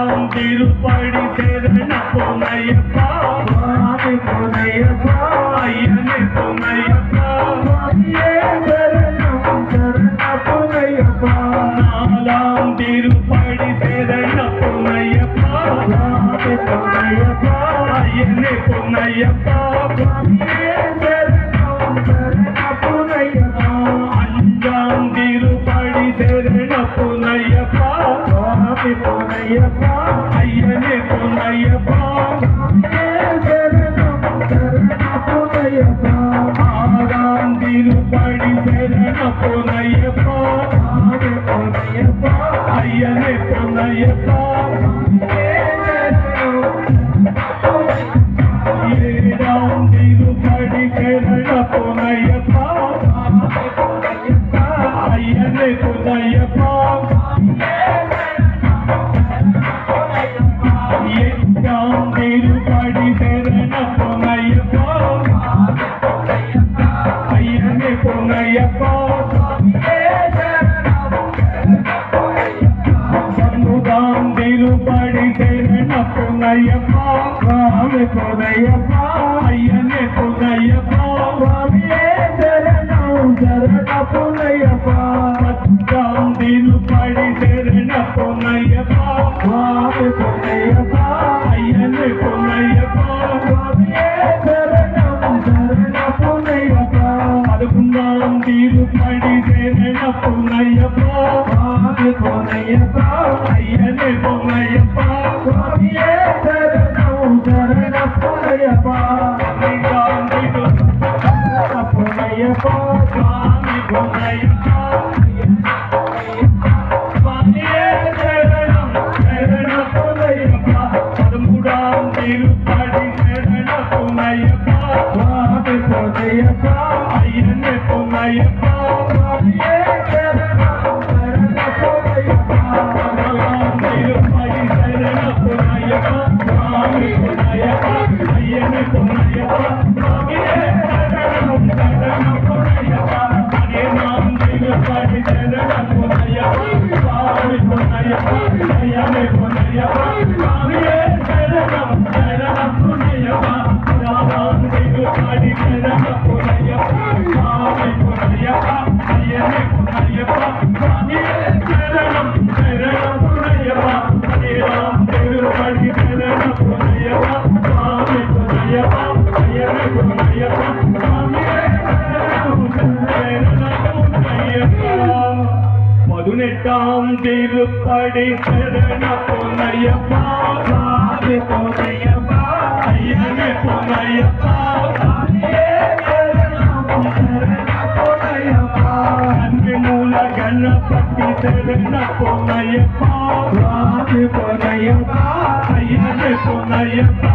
ஐயப்பாம் திருப்படி சேரண பொன்னையப்பா சுவாமி பொன்னையப்பா ஐயனே பொன்னையப்பா நாலாம் திருப்படி சேரண பொன்னையப்பா சுவாமி பொன்னையப்பா ஐயனே பொன்னையப்பா சுவாமியே కొండయ్యప్ప రామే కొండయ్యప్ప అయ్యనే కొండయ్యప్ప స్వామియే శరణం శరణ పొన్నయ్యప్ప పచ్చం దీను పడి శరణ పొన్నయ్యప్ప రామే కొండయ్యప్ప అయ్యనే కొండయ్యప్ప స్వామియే శరణం శరణ పొన్నయ్యప్ప పదకొండాం దీను Olha aí, rapaz. Yeah. பதினெட்டாம் திருப்படி சரண பொன்னையப்பா பொன்னையப்பா ஐயனே பொன்னையப்பா கண்ணப்பட்டி சரண பொன்னையப்பா பொன்னையப்பா ஐயனே பொன்னையப்பா.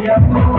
Maria.